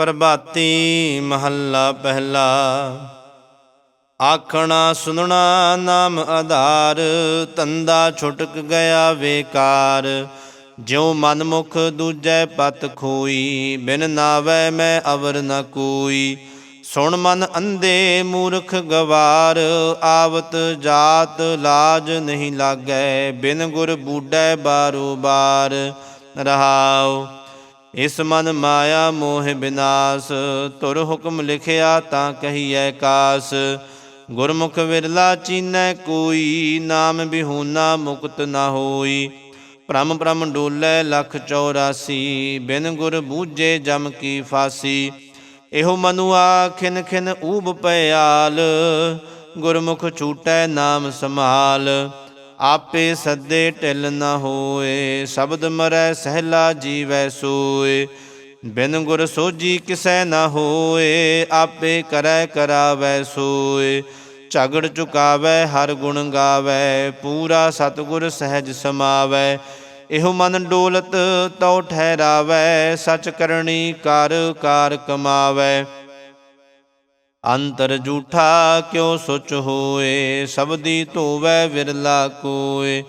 ਪ੍ਰਭਾਤੀ ਮਹੱਲਾ ਪਹਿਲਾ। ਆਖਣਾ ਸੁਨਣਾ ਨਾਮ ਆਧਾਰ, ਤੰਦਾ ਛੁਟਕ ਗਿਆ ਵੇਕਾਰ। ਜਿਉ ਮਨਮੁਖ ਦੂਜੈ ਪਤ ਖੋਈ, ਬਿਨ ਨਾਵੈ ਮੈਂ ਅਵਰ ਨ ਕੋਈ। ਸੁਣ ਮਨ ਅੰਧੇ ਮੂਰਖ ਗਵਾਰ, ਆਵਤ ਜਾਤ ਲਾਜ ਨਹੀਂ ਲਾਗੈ, ਬਿਨ ਗੁਰ ਬੂਡੈ ਬਾਰੋ ਬਾਰ। ਰਹਾਓ ਇਸ ਮਨ ਮਾਇਆ ਮੋਹ ਬਿਨਾਸ਼, ਤੁਰ ਹੁਕਮ ਲਿਖਿਆ ਤਾਂ ਕਹੀਐ ਕਾਸ। ਗੁਰਮੁਖ ਵਿਰਲਾ ਚੀਨੈ ਕੋਈ, ਨਾਮ ਬਿਹੂਨਾ ਮੁਕਤ ਨਾ ਹੋਈ। ਭ੍ਰਮ ਭ੍ਰਮ ਡੋਲੇ ਲਖ 84 ਬਿਨ ਗੁਰ ਬੂਝੇ ਜਮ ਕੀ ਫਾਸੀ। ਇਹੋ ਮਨੁਆ ਖਿਨ ਖਿਨ ਊਬ ਪਿਆਲ ਗੁਰਮੁਖ ਛੂਟੈ ਨਾਮ ਸੰਭਾਲ। ਆਪੇ ਸੱਦੇ ਢਿਲ ਨ ਹੋਏ, ਸ਼ਬਦ ਮਰੈ ਸਹਿਲਾ ਜੀਵੈ ਸੋਏ। ਬਿਨ ਗੁਰ ਸੋਜੀ ਕਿਸੈ ਨ ਹੋਏ, ਆਪੇ ਕਰੈ ਕਰਾਵੈ ਸੋਏ। ਝਗੜ ਚੁਕਾਵੈ, ਹਰ ਗੁਣ ਗਾਵੈ, ਪੂਰਾ ਸਤਿਗੁਰ ਸਹਿਜ ਸਮਾਵੈ। ਇਹੋ ਮਨ ਡੋਲਤ ਤਉ ਠਹਿਰਾਵੈ, ਸਚ ਕਰਨੀ ਕਰ ਕਾਰ ਕਮਾਵੈ। ਅੰਤਰ ਝੂਠਾ ਕਿਉ ਸੁਚ ਹੋਏ? ਸਬਦੀ ਧੋਵੈ ਵਿਰਲਾ ਕੋਏ।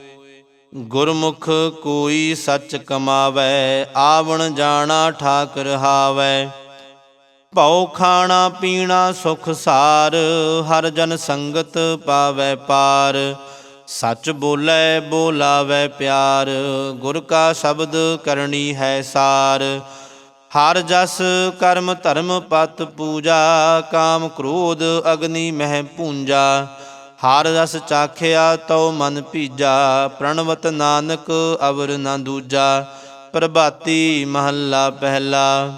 ਗੁਰਮੁਖ ਕੋਈ ਸੱਚ ਕਮਾਵੈ, ਆਵਣ ਜਾਣਾ ਠਾਕ ਰਹਾਵੈ ਭਉ ਖਾਣਾ ਪੀਣਾ ਸੁਖ ਸਾਰ, ਹਰ ਜਨ ਸੰਗਤ ਪਾਵੈ ਪਾਰ। ਸੱਚ ਬੋਲੇ ਬੋਲਾਵੈ ਪਿਆਰ, ਗੁਰ ਕਾ ਸ਼ਬਦ ਕਰਨੀ ਹੈ ਸਾਰ। ਹਰ ਜਸ ਕਰਮ ਧਰਮ ਪਤ ਪੂਜਾ, ਕਾਮ ਕ੍ਰੋਧ ਅਗਨੀ ਮਹਿ ਪੂੰਜਾ ਹਰ ਰਸ ਚਾਖਿਆ ਤਉ ਮਨ ਭੀਜਾ, ਪ੍ਰਣਵਤ ਨਾਨਕ ਅਵਰ ਨਾ ਦੂਜਾ। ਪ੍ਰਭਾਤੀ ਮਹੱਲਾ ਪਹਿਲਾ।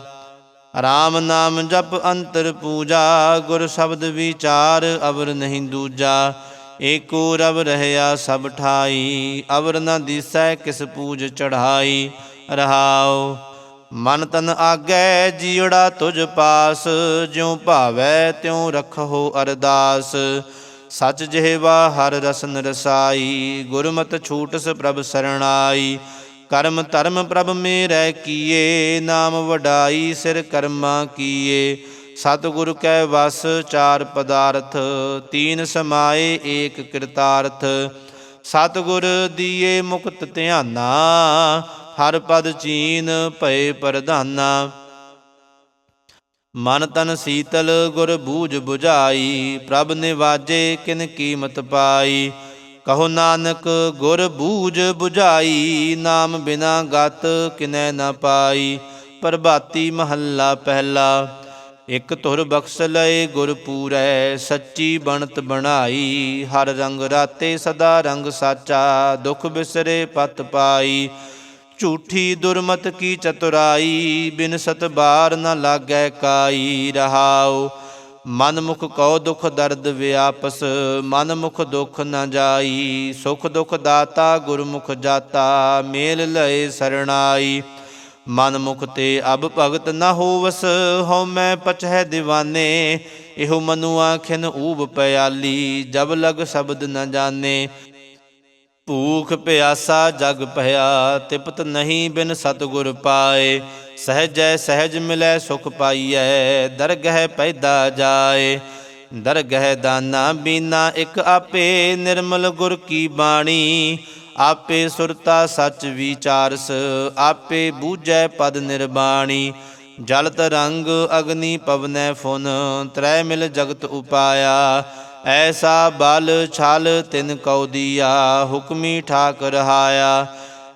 ਰਾਮ ਨਾਮ ਜਪ ਅੰਤਰ ਪੂਜਾ, ਗੁਰ ਸ਼ਬਦ ਵਿਚਾਰ ਅਵਰ ਨਹੀਂ ਦੂਜਾ। ਏਕੋ ਰਬ ਰਹਿਆ ਸਭ ਠਾਈ, ਅਵਰ ਨ ਦਿਸੈ ਕਿਸ ਪੂਜ ਚੜਾਈ ਰਹਾਉ ਮਨ ਤਨ ਆਗੈ ਜੀੜਾ ਤੁਝ ਪਾਸ, ਜਿਉ ਭਾਵੈ ਤਿਉ ਰਖੋ ਅਰਦਾਸ। ਸਚ ਜਿਹਵਾ ਹਰ ਰਸਨ ਰਸਾਈ, ਗੁਰਮਤਿ ਛੂਟਸ ਪ੍ਰਭ ਸਰਣਾਈ। ਕਰਮ ਧਰਮ ਪ੍ਰਭ ਮੇਰੈ ਕੀਏ, ਨਾਮ ਵਡਾਈ ਸਿਰ ਕਰਮਾ ਕੀਏ। ਸਤਿਗੁਰ ਕੈ ਵਸ, ਚਾਰ ਪਦਾਰਥ, ਤੀਨ ਸਮਾਏ, ਏਕ ਕਿਰਤਾਰਥ। ਸਤਿਗੁਰ ਦੀਏ ਮੁਕਤ ਧਿਆਨਾ ਹਰ ਪਦ ਚੀਨ ਭਏ ਪ੍ਰਧਾਨਾ। ਮਨ ਤਨ ਸੀਤਲ ਗੁਰ ਬੂਝ 부ਝਾਈ ਪ੍ਰਭ ਨਿਵਾਜੇ ਕਿਨ ਕੀਮਤ ਪਾਈ। ਕਹੋ ਨਾਨਕ ਗੁਰ ਬੂਝ 부ਝਾਈ ਨਾਮ ਬਿਨਾ ਗਤ ਕਿਨੈ ਨਾ ਪਾਈ। ਪ੍ਰਭਾਤੀ ਮਹੱਲਾ ਪਹਿਲਾ, ਇਕ ਧੁਰ ਬਖਸ਼ ਲਏ ਗੁਰ ਪੂਰੈ, ਸੱਚੀ ਬਣਤ ਬਣਾਈ। ਹਰ ਰੰਗ ਰਾਤੇ ਸਦਾ ਰੰਗ ਸਾਚਾ, ਦੁਖ ਬਿਸਰੇ ਪਤ ਪਾਈ। ਝੂਠੀ ਦੁਰਮਤ ਕੀ ਚਤੁਰਾਈ? ਬਿਨ ਸਤ ਬਾਰ ਨ ਲਾਗੈ ਕਾਈ, ਰਹਾਉ। ਮਨ ਮੁਖ ਕਉ ਦੁਖ ਦਰਦ ਵਿਆਪਸ ਮਨ ਮੁਖ ਦੁਖ ਨ ਜਾਈ। ਸੁਖ ਦੁਖ ਦਾਤਾ ਗੁਰਮੁਖ ਜਾਤਾ, ਮੇਲ ਲਏ ਸਰਣਾਈ। ਮਨ ਮੁਖ ਤੇ ਅਬ ਭਗਤ ਨ ਹੋਵਸ, ਹਉ ਮੈਂ ਪਛੈ دیਵਾਨੇ ਇਹੋ ਮਨੁ ਆਖਿਨ ਊਬ ਪਿਆਲੀ, ਜਬ ਲਗ ਸ਼ਬਦ ਨ ਜਾਣੇ ਭੂਖ ਪਿਆਸਾ ਜਗ ਭਇਆ, ਤਿਪਤ ਨਹੀਂ ਬਿਨ ਸਤਗੁਰ ਪਾਏ। ਸਹਜੈ ਸਹਜ ਮਿਲੈ, ਸੁਖ ਪਾਈਐ, ਦਰਗਹਿ ਪੈਦਾ ਜਾਏ। ਦਰਗਹਿ ਦਾਨਾ ਬੀਨਾ, ਇਕ ਆਪੇ ਨਿਰਮਲ ਗੁਰ ਕੀ ਬਾਣੀ। ਆਪੇ ਸੁਰਤਾ ਸੱਚ ਵਿਚਾਰਸ, ਆਪੇ ਬੂਝੈ ਪਦ ਨਿਰਬਾਣੀ। ਜਲ ਤਰੰਗ ਅਗਨੀ ਪਵਨੈ ਫੁਨ, ਤ੍ਰੈ ਮਿਲ ਜਗਤ ਉਪਾਇਆ। ਐਸਾ ਬਲ ਛਲ ਤਿਨ ਕਉ ਦੀਆ, ਹੁਕਮੀ ਠਾਕ ਰਹਾਇਆ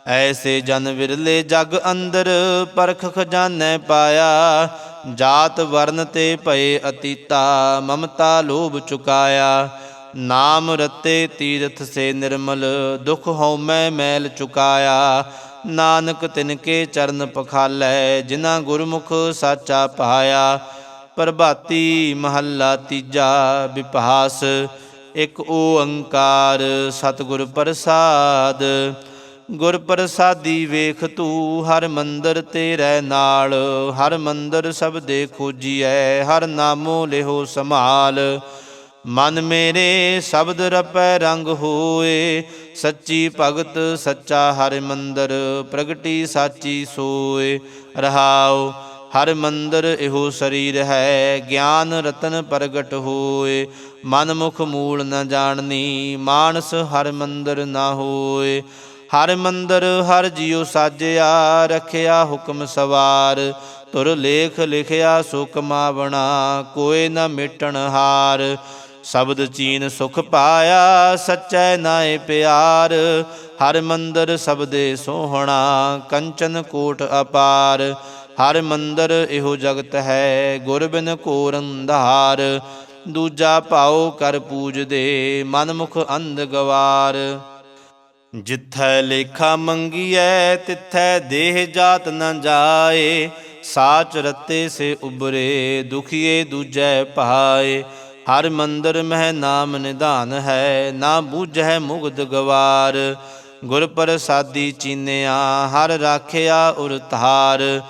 ਐਸੇ ਜਨ ਵਿਰਲੇ ਜਗ ਅੰਦਰ ਪਰਖ ਖਜ਼ਾਨੈ ਪਾਇਆ। ਜਾਤ ਵਰਨ ਤੇ ਭਏ ਅਤੀਤਾ, ਮਮਤਾ ਲੋਭ ਚੁਕਾਇਆ। ਨਾਮ ਰਤੇ ਤੀਰਥ ਸੇ ਨਿਰਮਲ, ਦੁਖ ਹਉਮੈ ਮੈਲ ਚੁਕਾਇਆ। ਨਾਨਕ ਤਿਨ ਕੇ ਚਰਨ ਪਖਾਲੈ, ਜਿਨ੍ਹਾਂ ਗੁਰਮੁਖ ਸਾਚਾ ਪਾਇਆ। ਪ੍ਰਭਾਤੀ ਮਹੱਲਾ ਤੀਜਾ ਵਿਪਾਸ ਇਕ ਓੰਕਾਰ ਸਤਿਗੁਰ ਪ੍ਰਸਾਦ। ਗੁਰ ਪ੍ਰਸਾਦੀ ਵੇਖ ਤੂੰ, ਹਰ ਮੰਦਰ ਤੇਰੇ ਨਾਲ। ਹਰ ਮੰਦਰ ਸਭ ਦੇ ਖੋਜੀਐ, ਹਰ ਨਾਮੋ ਲਿਹੋ ਸੰਭਾਲ। ਮਨ ਮੇਰੇ ਸ਼ਬਦ ਰਪੈ ਰੰਗ ਹੋਏ, ਸੱਚੀ ਭਗਤ ਸੱਚਾ ਹਰਿ ਮੰਦਰ, ਪ੍ਰਗਟੀ ਸਾਚੀ ਸੋਏ। ਰਹਾਓ ਹਰ ਮੰਦਰ ਇਹੋ ਸਰੀਰ ਹੈ, ਗਿਆਨ ਰਤਨ ਪ੍ਰਗਟ ਹੋਏ। ਮਨ ਮੁਖ ਮੂਲ ਨ ਜਾਣਨੀ, ਮਾਨਸ ਹਰ ਮੰਦਰ ਨਾ ਹੋਏ। ਹਰ ਮੰਦਰ ਹਰ ਜਿਉ ਸਾਜਿਆ, ਰਖਿਆ ਹੁਕਮ ਸਵਾਰ। ਤੁਰ ਲੇਖ ਲਿਖਿਆ, ਸੁਖ ਬਣਾ ਕੋਏ ਨ ਮਿਟਣ ਹਾਰ। ਸ਼ਬਦ ਚੀਨ ਸੁਖ ਪਾਇਆ, ਸਚੈ ਨਾਏ ਪਿਆਰ। ਹਰ ਮੰਦਰ ਸਬਦੇ ਸੋਹਣਾ, ਕੰਚਨ ਕੋਟ ਅਪਾਰ। ਹਰ ਮੰਦਰ ਇਹੋ ਜਗਤ ਹੈ ਗੁਰ ਬਿਨ ਘੋਰ ਅੰਧਾਰ। ਦੂਜਾ ਭਾਉ ਕਰ ਪੂਜਦੇ ਮਨਮੁਖ ਅੰਧ ਗਵਾਰ। ਜਿੱਥੈ ਲੇਖਾ ਮੰਗੀਐ, ਤਿੱਥੈ ਦੇਹ ਜਾਤ ਨ ਜਾਏ। ਸਾਚ ਰਤੇ ਸੇ ਉਬਰੇ, ਦੁਖੀਏ ਦੂਜੈ ਭਾਏ ਹਰ ਮੰਦਰ ਮਹਿ ਨਾਮ ਨਿਧਾਨ ਹੈ, ਨਾ ਬੂਝੈ ਮੁਗਧ ਗਵਾਰ। ਗੁਰ ਪ੍ਰਸਾਦੀ ਚੀਨਿਆ, ਹਰ ਰਾਖਿਆ ਉਰ ਧਾਰ।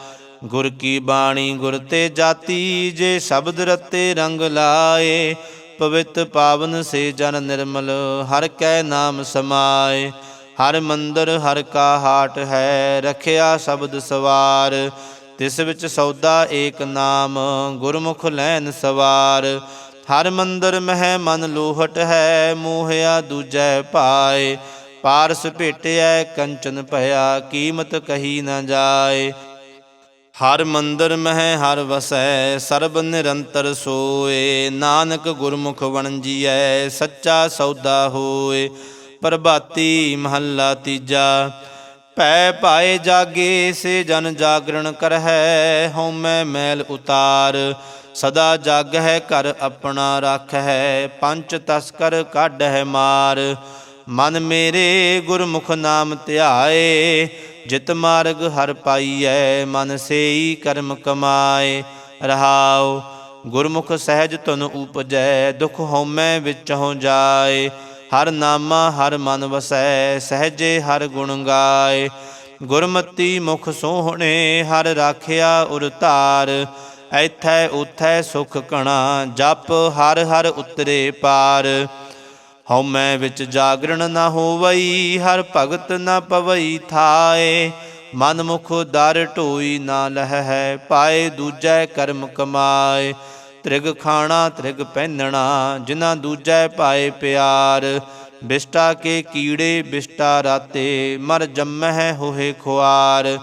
ਗੁਰ ਕੀ ਬਾਣੀ ਗੁਰ ਤੇ ਜਾਤੀ, ਜੇ ਸ਼ਬਦ ਰਤੇ ਰੰਗ ਲਾਏ, ਪਵਿੱਤ ਪਾਵਨ ਸੇ ਜਨ ਨਿਰਮਲ, ਹਰ ਕੈ ਨਾਮ ਸਮਾਏ। ਹਰ ਮੰਦਰ, ਹਰ ਕਾ ਹਾਟ ਹੈ, ਰਖਿਆ ਸ਼ਬਦ ਸਵਾਰ। ਤਿਸ ਵਿੱਚ ਸੌਦਾ ਏਕ ਨਾਮ, ਗੁਰਮੁਖ ਲੈਨ ਸਵਾਰ। ਹਰ ਮੰਦਰ ਮਹਿ ਮਨ ਲੋਹਟ ਹੈ, ਮੋਹਿਆ ਦੂਜੈ ਪਾਏ। ਪਾਰਸ ਭੇਟਿਐ, ਕੰਚਨ ਭਇਆ, ਕੀਮਤ ਕਹੀ ਨਾ ਜਾਏ। ਹਰ ਮੰਦਰ ਮਹਿ ਹਰ ਵਸੈ, ਸਰਬ ਨਿਰੰਤਰ ਸੋਏ। ਨਾਨਕ ਗੁਰਮੁਖ ਵਣਜੀਐ ਸੱਚਾ ਸੌਦਾ ਹੋਏ। ਪ੍ਰਭਾਤੀ ਮਹੱਲਾ ਤੀਜਾ, ਭੈ ਪਾਏ ਜਾਗੇ, ਸੇ ਜਨ ਜਾਗਰਣ ਕਰਹਿ ਹਉਮੈ ਮੈਲ ਉਤਾਰ। ਸਦਾ ਜਗ ਹੈ ਘਰ ਆਪਣਾ ਰੱਖ ਹੈ ਪੰਚ ਤਸਕਰ ਕੱਢ ਹੈ ਮਾਰ। ਮਨ ਮੇਰੇ ਗੁਰਮੁਖ ਨਾਮ ਧਿਆਏ ਜਿਤ ਮਾਰਗ ਹਰ ਪਾਈਐ, ਮਨ ਸੇਈ ਕਰਮ ਕਮਾਏ। ਰਹਾਉ, ਗੁਰਮੁਖ ਸਹਿਜ ਤੁਨ ਉਪਜੈ, ਦੁਖ ਹਉਮੈ ਵਿੱਚ ਹੋ ਜਾਏ। ਹਰ ਨਾਮਾ ਹਰ ਮਨ ਵਸੈ, ਸਹਜੇ ਹਰ ਗੁਣ ਗਾਏ। ਗੁਰਮਤੀ ਮੁਖ ਸੋਹਣੇ, ਹਰ ਰਾਖਿਆ ਉਰ ਧਾਰ। ਐਥੈ ਉਥੈ ਸੁਖ ਕਣਾ ਜਪ ਹਰ ਹਰ ਉਤਰੇ ਪਾਰ। ਹਉ ਮੈਂ ਵਿੱਚ ਜਾਗਰਣ ਨਾ ਹੋਵਈ, ਹਰ ਭਗਤ ਨਾ ਪਵਈ ਥਾਏ। ਮਨ ਮੁਖ ਦਰ ਢੋਈ ਨਾ ਲਹੈ ਪਾਏ ਦੂਜੈ ਕਰਮ ਕਮਾਏ। ਤ੍ਰਿਗ ਖਾਣਾ, ਤ੍ਰਿਗ ਪਹਿਨਣਾ, ਜਿਨ੍ਹਾਂ ਦੂਜੈ ਪਾਏ ਪਿਆਰ। ਬਿਸ਼ਟਾ ਕੇ ਕੀੜੇ, ਬਿਸ਼ਟਾ ਰਾਤੇ, ਮਰ ਜੰਮਹਿ ਹੋਏ ਖੁਆਰ।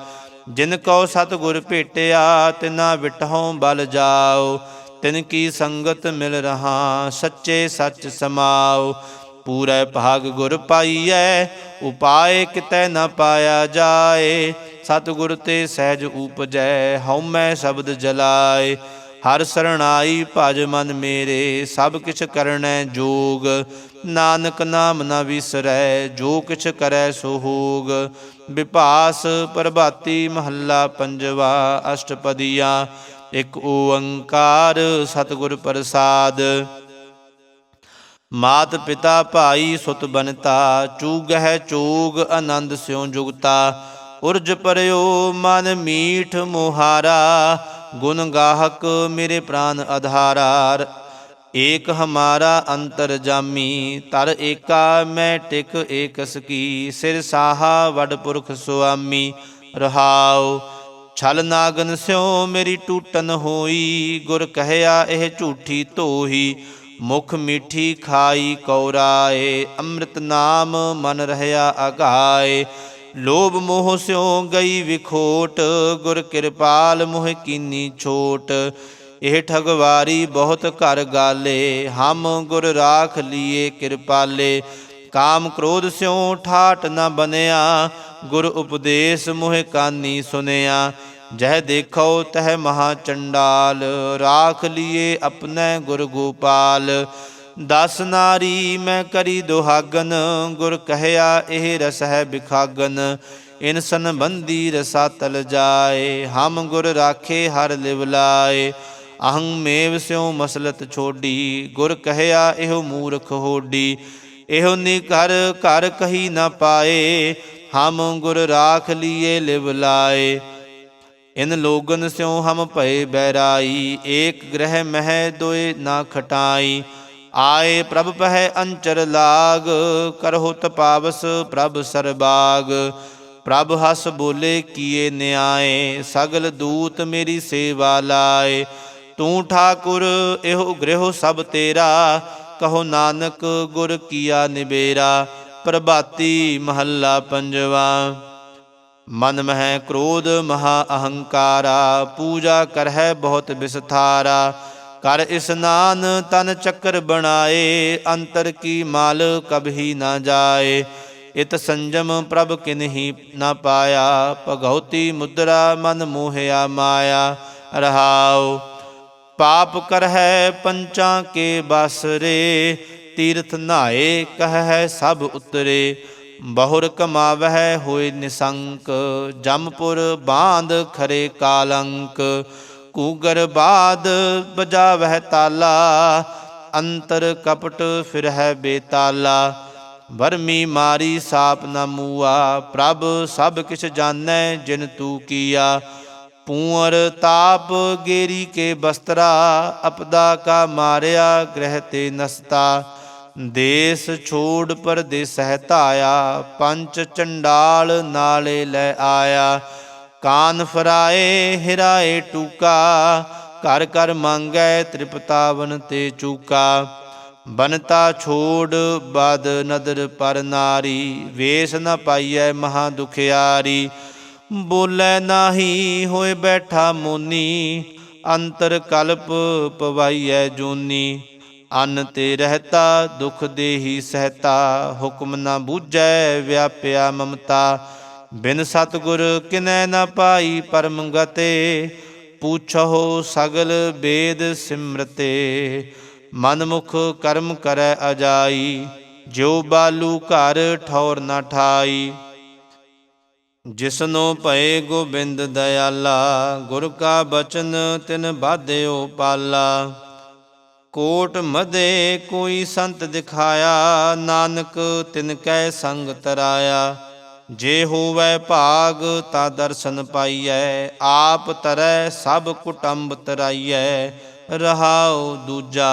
ਜਿਨ ਕੋ ਸਤਿਗੁਰ ਭੇਟਿਆ, ਤਿਨਾ ਵਿਟਹੋਂ ਬਲ ਜਾਓ। ਤਿਨ ਕੀ ਸੰਗਤ ਮਿਲ ਰਹਾ, ਸੱਚੇ ਸੱਚ ਸਮਾਓ। ਪੂਰੇ ਭਾਗ ਗੁਰ ਪਾਈਐ, ਉਪਾਏ ਕਿਤੈ ਨ ਪਾਇਆ ਜਾਏ। ਸਤਿਗੁਰ ਤੇ ਸਹਿਜ ਉਪਜੈ, ਹਉਮੈ ਸ਼ਬਦ ਜਲਾਏ। ਹਰ ਸਰਣਾਈ ਭਜ ਮਨ ਮੇਰੇ, ਸਭ ਕਿਛ ਕਰਨੈ ਜੋਗ। ਨਾਨਕ ਨਾਮ ਨਾ ਵਿਸਰੈ, ਜੋ ਕਿਛ ਕਰੈ ਸੋ ਹੋਗ। ਵਿਪਾਸ ਪ੍ਰਭਾਤੀ ਮਹੱਲਾ ਪੰਜਵਾ ਅਸ਼ਟਪਦੀਆਂ ਇਕ ਓੰਕਾਰ ਸਤਿਗੁਰ ਪ੍ਰਸਾਦ। ਮਾਤ ਪਿਤਾ ਭਾਈ ਸੁਤ ਬਨਤਾ ਚੂਗ ਹੈ ਚੂਗ ਆਨੰਦ ਸਿਉ ਜੁਗਤਾ। ਉਰਜ ਪਰਿਓ ਮਨ ਮੀਠ ਮੁਹਾਰਾ, ਗੁਣ ਗਾਹਕ ਮੇਰੇ ਪ੍ਰਾਨ ਆਧਾਰਾ ਏਕ ਹਮਾਰਾ ਅੰਤਰ ਜਾਮੀ, ਤਰ ਏਕਾ ਮੈਂ ਟਿਕ ਏਕਸ ਕੀ। ਸਿਰ ਸਾਹਾ ਵਡ ਪੁਰਖ ਸੁਆਮੀ, ਰਹਾਉ ਛਲ ਨਾਗਨ ਸਿਉ ਮੇਰੀ ਟੂਟਨ ਹੋਈ, ਗੁਰ ਕਹਿਆ ਇਹ ਝੂਠੀ ਧੋਹੀ, ਮੁਖ ਮਿੱਠੀ ਖਾਈ ਕੌਰਾਏ, ਅੰਮ੍ਰਿਤ ਨਾਮ ਮਨ ਰਹਿਆ ਅਗਾਏ। ਲੋਭ ਮੋਹ ਸਿਉ ਗਈ ਵਿਖੋਟ, ਗੁਰ ਕਿਰਪਾਲ ਮੋਹ ਕੀਨੀ ਛੋਟ। ਇਹ ਠਗਵਾਰੀ ਬਹੁਤ ਘਰ ਗਾਲੇ, ਹਮ ਗੁਰ ਰਾਖ ਲੀਏ ਕਿਰਪਾਲੇ। ਕਾਮ ਕ੍ਰੋਧ ਸਿਉ ਠਾਟ ਨ ਬਨਿਆ, ਗੁਰ ਉਪਦੇਸ਼ ਮੋਹ ਕਾਨੀ ਸੁਨਿਆ। ਜਹ ਦੇਖੋ ਤਹ ਮਹਾ ਚੰਡਾਲ, ਰਾਖ ਲੀਏ ਆਪਣੇ ਗੁਰ ਗੋਪਾਲ। ਦਸ ਨਾਰੀ ਮੈਂ ਕਰੀ ਦੁਹਾਗਨ, ਗੁਰ ਕਹਿਆ ਇਹ ਰਸ ਹੈ ਬਿਖਾਗਨ। ਇਨ ਸੰਬੰਧੀ ਰਸਾ ਤਲ ਜਾਏ, ਹਮ ਗੁਰ ਰਾਖੇ ਹਰ ਲਿਵ ਲਾਏ। ਅਹੰ ਮੇਵ ਸਿਉ ਮਸਲਤ ਛੋਡੀ, ਗੁਰ ਕਹਿਆ ਇਹੋ ਮੂਰਖ ਹੋਡੀ। ਇਹੋ ਨੀ ਕਰ ਘਰ ਕਹੀ ਨਾ ਪਾਏ, ਹਮ ਗੁਰ ਰਾਖ ਲੀਏ ਲਿਵ ਲਾਏ। ਇਨ ਲੋਗਨ ਸਿਉ ਹਮ ਭਏ ਬੈਰਾਈ ਏਕ ਗ੍ਰਹਿ ਮਹਿ ਦੋਏ ਨਾ ਖਟਾਈ। ਆਏ ਪ੍ਰਭ ਪਹਿ ਅੰਚਰ ਲਾਗ ਕਰਹੁ ਤਪਾਵਸ ਪ੍ਰਭ ਸਰਬਾਗ। ਪ੍ਰਭ ਹਸ ਬੋਲੇ ਕੀਏ ਨਿਆਏ, ਸਗਲ ਦੂਤ ਮੇਰੀ ਸੇਵਾ ਲਾਏ। ਤੂੰ ਠਾਕੁਰ, ਇਹੋ ਗ੍ਰਹਿ ਸਭ ਤੇਰਾ, ਕਹੋ ਨਾਨਕ ਗੁਰ ਕੀਆ ਨਿਬੇਰਾ ਪ੍ਰਭਾਤੀ ਮਹੱਲਾ ਪੰਜਵਾ। ਮਨ ਮਹਿ ਕ੍ਰੋਧ ਮਹਾ ਅਹੰਕਾਰਾ, ਪੂਜਾ ਕਰਹਿ ਬਹੁਤ ਵਿਸਥਾਰਾ। ਕਰ ਇਸਨਾਨ ਤਨ ਚੱਕਰ ਬਣਾਏ, ਅੰਤਰ ਕੀ ਮਾਲ ਕਭੀ ਨਾ ਜਾਏ। ਇਤ ਸੰਜਮ ਪ੍ਰਭ ਕਿਨਹੀ ਨਾ ਪਾਇਆ, ਭਗਉਤੀ ਮੁਦਰਾ ਮਨ ਮੋਹਿਆ ਮਾਇਆ। ਰਹਾਉ, ਪਾਪ ਕਰਹਿ ਪੰਚਾਂ ਕੇ ਬਸਰੇ, ਤੀਰਥ ਨਾਏ ਕਹੈ ਸਭ ਉਤਰੇ। ਬਹੁਰ ਕਮਾਵਹਿ ਹੋਏ ਨਿਸੰਕ, ਜਮਪੁਰ ਬਾਂਧ ਖਰੇ ਕਾਲੰਕ, ਕੂਗਰ ਬਾਦ ਬਜਾਵਹਿ ਤਾਲਾ, ਅੰਤਰ ਕਪਟ ਫਿਰਹਿ ਬੇਤਾਲਾ। ਵਰਮੀ ਮਾਰੀ ਸਾਪ ਨਾ ਮੂਆ, ਪ੍ਰਭ ਸਭ ਕਿਛ ਜਾਣੈ ਜਿਨ ਤੂ ਕੀਆ। ਪੂਰ ਤਾਪ ਗੇਰੀ ਕੇ ਬਸਤਰਾ, ਅਪਦਾ ਕਾ ਮਾਰਿਆ ਗ੍ਰਹਿ ਤੇ ਨਸਤਾ। ਦੇਸ ਛੋੜ ਪਰਦੇਸ ਹੈ ਧਾਇਆ, ਪੰਚ ਚੰਡਾਲ ਨਾਲੇ ਲੈ ਆਇਆ। ਕਾਨ ਫਰਾਏ, ਹਿਰਾਏ ਟੂਕਾ, ਘਰ ਘਰ ਮੰਗੈ ਤ੍ਰਿਪਤਾਵਨ ਤੇ ਚੂਕਾ। ਬਨਤਾ ਛੋੜ, ਬਦ ਨਦਰ ਪਰ ਨਾਰੀ, ਵੇਸ ਨ ਪਾਈਐ ਮਹਾ ਦੁਖਿਆਰੀ। ਬੋਲੇ ਨਾਹੀ, ਹੋਏ ਬੈਠਾ ਮੋਨੀ, ਅੰਤਰ ਕਲਪ ਪਵਾਈਐ ਜੂਨੀ। ਅੰਨ ਤੇ ਰਹਤਾ, ਦੁਖ ਦੇਹੀ ਸਹਤਾ, ਹੁਕਮ ਨਾ ਬੂਝੈ ਵਿਆਪਿਆ ਮਮਤਾ। ਬਿਨ ਸਤਗੁਰ ਕਿਨੈ ਨ ਪਾਈ ਪਰਮ ਗਤੇ ਪੂਛੋ ਸਗਲ ਬੇਦ ਸਿਮਰਤੇ। ਮਨ ਮੁਖ ਕਰਮ ਕਰੈ ਅਜਾਈ ਜੋ ਬਾਲੂ ਘਰ ਠੌਰ ਨਾ ਠਾਈ। ਜਿਸਨੋ ਭਏ ਗੋਬਿੰਦ ਦਇਆਲਾ, ਗੁਰ ਕਾ ਬਚਨ ਤਿਨ ਬਾਧਿਓ ਪਾਲਾ। ਕੋਟ ਮਦੇ ਕੋਈ ਸੰਤ ਦਿਖਾਇਆ, ਨਾਨਕ ਤਿਨ ਕੈ ਸੰਗ ਤਰਾਇਆ। ਜੇ ਹੋਵੈ ਭਾਗ ਤਾਂ ਦਰਸ਼ਨ ਪਾਈਐ, ਆਪ ਤਰੈ ਸਭ ਕੁਟੰਬ ਤਰਾਈਐ, ਰਹਾਉ ਦੂਜਾ